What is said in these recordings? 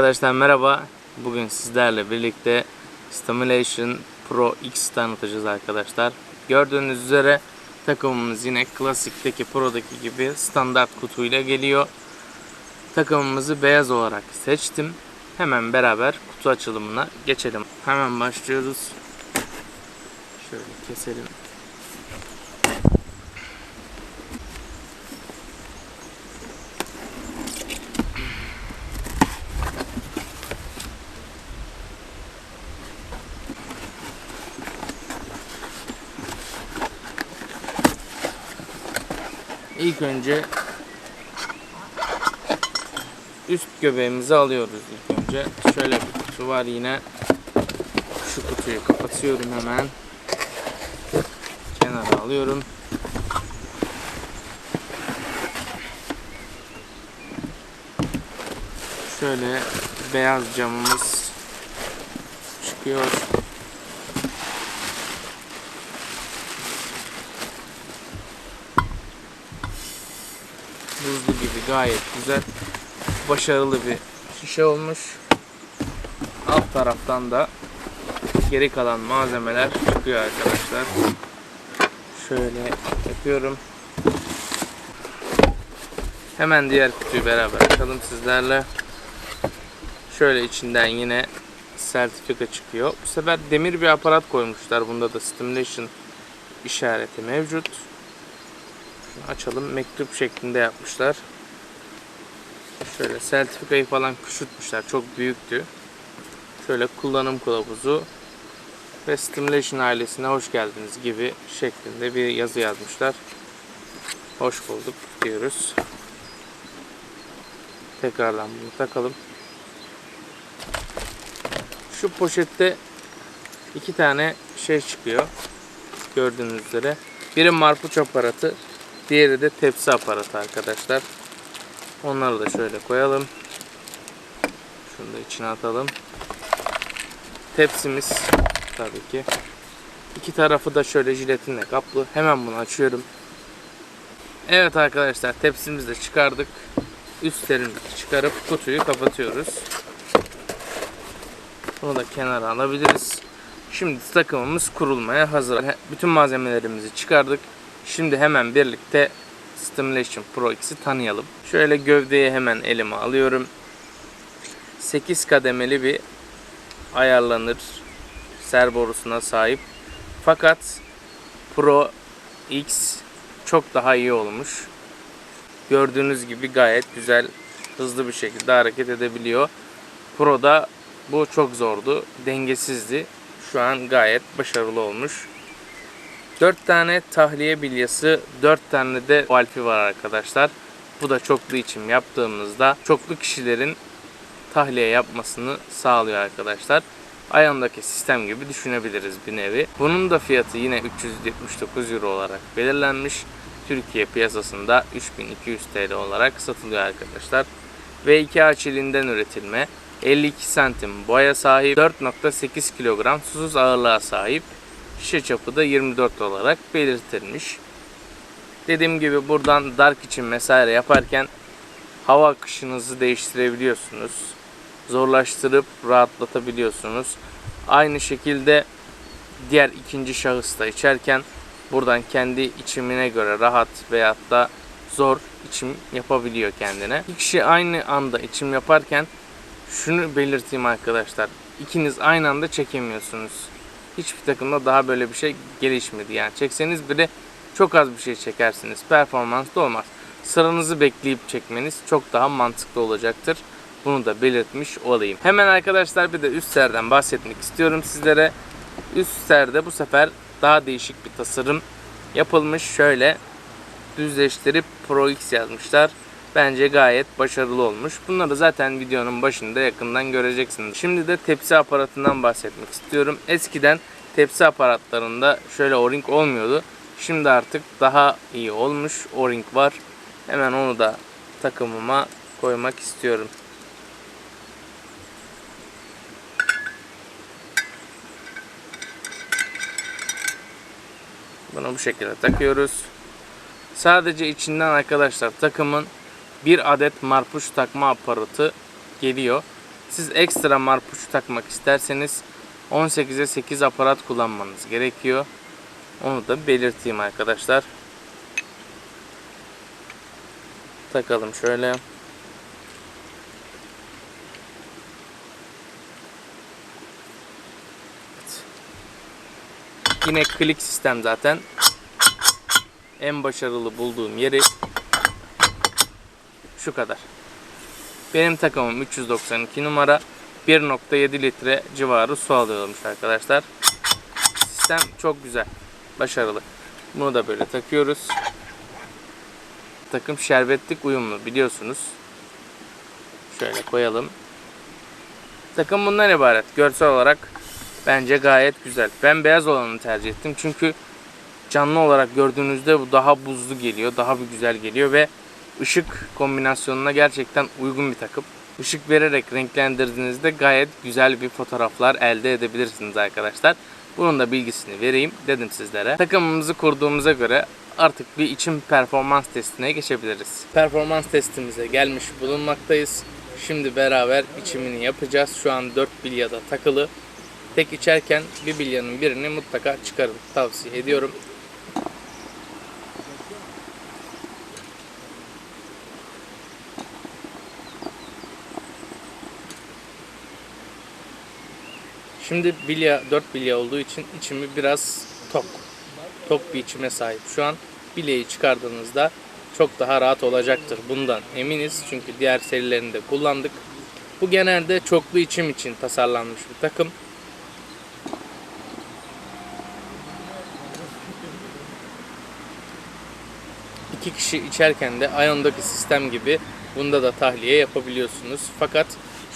Arkadaşlar merhaba. Bugün sizlerle birlikte Stimulation Pro X tanıtacağız arkadaşlar. Gördüğünüz üzere takımımız yine klasikteki Pro'daki gibi standart kutuyla geliyor. Takımımızı beyaz olarak seçtim. Hemen beraber kutu açılımına geçelim. Hemen başlıyoruz. Şöyle keselim. İlk önce üst göbeğimizi alıyoruz ilk önce. Şöyle bir kutu var yine. Şu kutuyu kapatıyorum hemen. Kenara alıyorum. Şöyle beyaz camımız çıkıyor. Buzlu gibi gayet güzel. Başarılı bir şişe olmuş. Alt taraftan da geri kalan malzemeler çıkıyor arkadaşlar. Şöyle yapıyorum. Hemen diğer kutuyu beraber açalım sizlerle. Şöyle içinden yine sertifika çıkıyor. Bu sefer demir bir aparat koymuşlar. Bunda da stimulation işareti mevcut. Şunu açalım. Mektup şeklinde yapmışlar. Şöyle sertifikayı falan küçültmüşler. Çok büyüktü. Şöyle kullanım kılavuzu ve Stimulation ailesine hoş geldiniz gibi şeklinde bir yazı yazmışlar. Hoş bulduk diyoruz. Tekrardan bunu takalım. Şu poşette iki tane şey çıkıyor. Gördüğünüz üzere. Biri marpuç aparatı, diğeri de tepsi aparatı arkadaşlar. Onları da şöyle koyalım. Şunu da içine atalım. Tepsimiz tabii ki. İki tarafı da şöyle jiletinle kaplı. Hemen bunu açıyorum. Evet arkadaşlar tepsimizi de çıkardık. Üstlerini çıkarıp kutuyu kapatıyoruz. Bunu da kenara alabiliriz. Şimdi takımımız kurulmaya hazır. Bütün malzemelerimizi çıkardık. Şimdi hemen birlikte Stimulation Pro X'i tanıyalım. Şöyle gövdeyi hemen elime alıyorum. 8 kademeli bir ayarlanır ser borusuna sahip. Fakat Pro X çok daha iyi olmuş. Gördüğünüz gibi gayet güzel, hızlı bir şekilde hareket edebiliyor. Pro'da bu çok zordu, dengesizdi. Şu an gayet başarılı olmuş. 4 tane tahliye bilyası, 4 tane de valfi var arkadaşlar. Bu da çoklu içim yaptığımızda çoklu kişilerin tahliye yapmasını sağlıyor arkadaşlar. Ayağındaki sistem gibi düşünebiliriz bir nevi. Bunun da fiyatı yine 379 euro olarak belirlenmiş. Türkiye piyasasında 3200 TL olarak satılıyor arkadaşlar. V2A çeliğinden üretilme, 52 santim boya sahip, 4.8 kilogram susuz ağırlığa sahip, şişe çapı da 24 olarak belirtilmiş. Dediğim gibi buradan dark için vesaire yaparken hava akışınızı değiştirebiliyorsunuz. Zorlaştırıp rahatlatabiliyorsunuz. Aynı şekilde diğer ikinci şahısta içerken buradan kendi içimine göre rahat veyahut da zor içim yapabiliyor kendine. İki kişi aynı anda içim yaparken şunu belirteyim arkadaşlar. İkiniz aynı anda çekemiyorsunuz. Hiçbir takımda daha böyle bir şey gelişmedi. Yani çekseniz bile çok az bir şey çekersiniz. Performans da olmaz. Sıranızı bekleyip çekmeniz çok daha mantıklı olacaktır. Bunu da belirtmiş olayım. Hemen arkadaşlar bir de üst serden bahsetmek istiyorum sizlere. Üst serde bu sefer daha değişik bir tasarım yapılmış. Şöyle düzleştirip Pro X yazmışlar. Bence gayet başarılı olmuş. Bunları zaten videonun başında yakından göreceksiniz. Şimdi de tepsi aparatından bahsetmek istiyorum. Eskiden tepsi aparatlarında şöyle o-ring olmuyordu. Şimdi artık daha iyi olmuş. O-ring var. Hemen onu da takımıma koymak istiyorum. Bunu bu şekilde takıyoruz. Sadece içinden arkadaşlar takımın bir adet marpuç takma aparatı geliyor. Siz ekstra marpuç takmak isterseniz 18'e 8 aparat kullanmanız gerekiyor. Onu da belirteyim arkadaşlar. Takalım şöyle. Yine klik sistem zaten. En başarılı bulduğum yeri şu kadar. Benim takımım 392 numara. 1.7 litre civarı su alıyormuş arkadaşlar. Sistem çok güzel. Başarılı. Bunu da böyle takıyoruz. Takım şerbetlik uyumlu biliyorsunuz. Şöyle koyalım. Takım bundan ibaret. Görsel olarak bence gayet güzel. Ben beyaz olanı tercih ettim. Çünkü canlı olarak gördüğünüzde bu daha buzlu geliyor. Daha bir güzel geliyor ve ışık kombinasyonuna gerçekten uygun bir takım. Işık vererek renklendirdiğinizde gayet güzel bir fotoğraflar elde edebilirsiniz arkadaşlar. Bunun da bilgisini vereyim dedim sizlere. Takımımızı kurduğumuza göre artık bir içim performans testine geçebiliriz. Performans testimize gelmiş bulunmaktayız. Şimdi beraber içimini yapacağız. Şu an 4 bilyada takılı. Tek içerken bir bilyanın birini mutlaka çıkarın. Tavsiye ediyorum. Şimdi bilya 4 bilya olduğu için içimi biraz tok. Tok bir içime sahip. Şu an bileyi çıkardığınızda çok daha rahat olacaktır. Bundan eminiz. Çünkü diğer serilerini de kullandık. Bu genelde çoklu içim için tasarlanmış bir takım. İki kişi içerken de ayondaki sistem gibi bunda da tahliye yapabiliyorsunuz. Fakat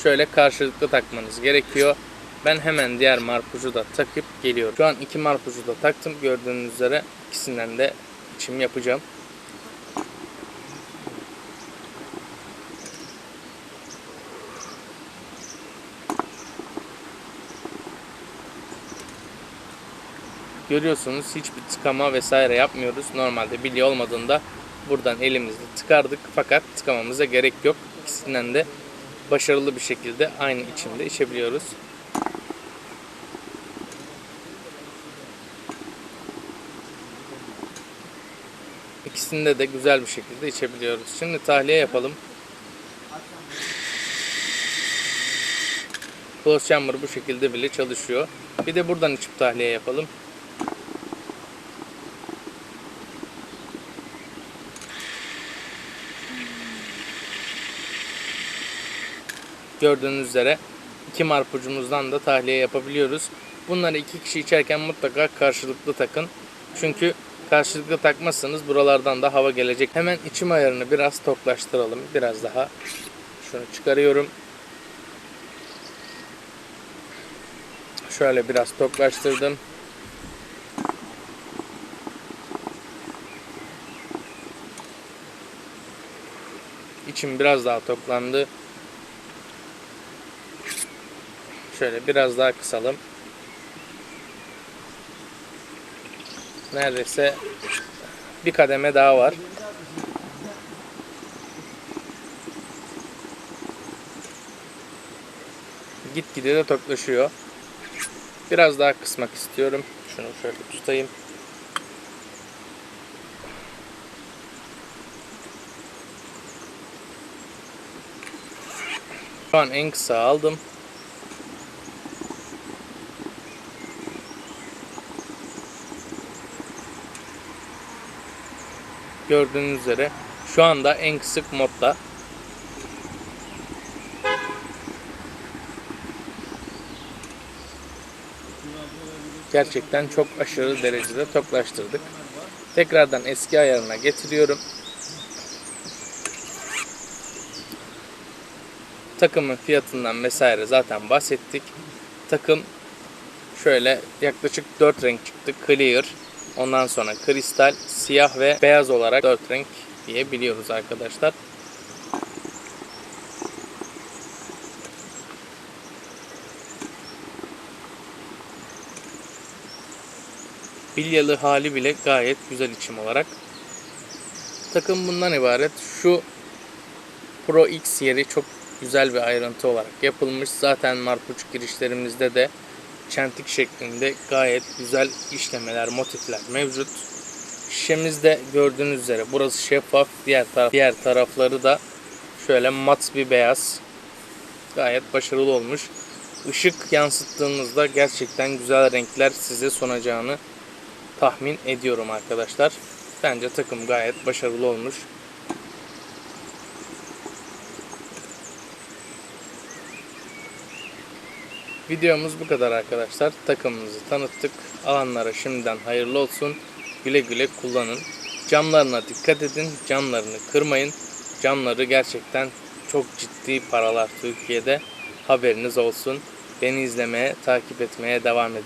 şöyle karşılıklı takmanız gerekiyor. Ben hemen diğer marpucu da takıp geliyorum. Şu an iki marpucu da taktım. Gördüğünüz üzere ikisinden de içim yapacağım. Görüyorsunuz hiçbir tıkama vesaire yapmıyoruz. Normalde bilye olmadığında buradan elimizle tıkardık. Fakat tıkamamıza gerek yok. İkisinden de başarılı bir şekilde aynı içimde içebiliyoruz. İkisinde de güzel bir şekilde içebiliyoruz. Şimdi tahliye yapalım. Close chamber bu şekilde bile çalışıyor. Bir de buradan içip tahliye yapalım. Gördüğünüz üzere iki marpucumuzdan da tahliye yapabiliyoruz. Bunları iki kişi içerken mutlaka karşılıklı takın. Çünkü karşılıklı takmazsanız buralardan da hava gelecek. Hemen içim ayarını biraz toklaştıralım. Biraz daha. Şunu çıkarıyorum. Şöyle biraz toklaştırdım. İçim biraz daha toplandı. Şöyle biraz daha kısalım. Neredeyse bir kademe daha var. Gitgide de toklaşıyor. Biraz daha kısmak istiyorum. Şunu şöyle tutayım. Şu an en kısa aldım. Gördüğünüz üzere şu anda en kısık modda. Gerçekten çok aşırı derecede toklaştırdık. Tekrardan eski ayarına getiriyorum. Takımın fiyatından vesaire zaten bahsettik. Takım şöyle yaklaşık 4 renk çıktı. Clear, ondan sonra kristal, siyah ve beyaz olarak 4 renk diyebiliyoruz arkadaşlar. Bilyalı hali bile gayet güzel içim olarak. Takım bundan ibaret. Şu Pro X yeri çok güzel bir ayrıntı olarak yapılmış. Zaten marpuç girişlerimizde de çentik şeklinde gayet güzel işlemeler, motifler mevcut. Şişemizde gördüğünüz üzere burası şeffaf, diğer taraf diğer tarafları da şöyle mat bir beyaz. Gayet başarılı olmuş. Işık yansıttığınızda gerçekten güzel renkler size sunacağını tahmin ediyorum arkadaşlar. Bence takım gayet başarılı olmuş. Videomuz bu kadar arkadaşlar. Takımımızı tanıttık. Alanlara şimdiden hayırlı olsun. Güle güle kullanın. Camlarına dikkat edin. Camlarını kırmayın. Camları gerçekten çok ciddi paralar Türkiye'de. Haberiniz olsun. Beni izlemeye, takip etmeye devam edin.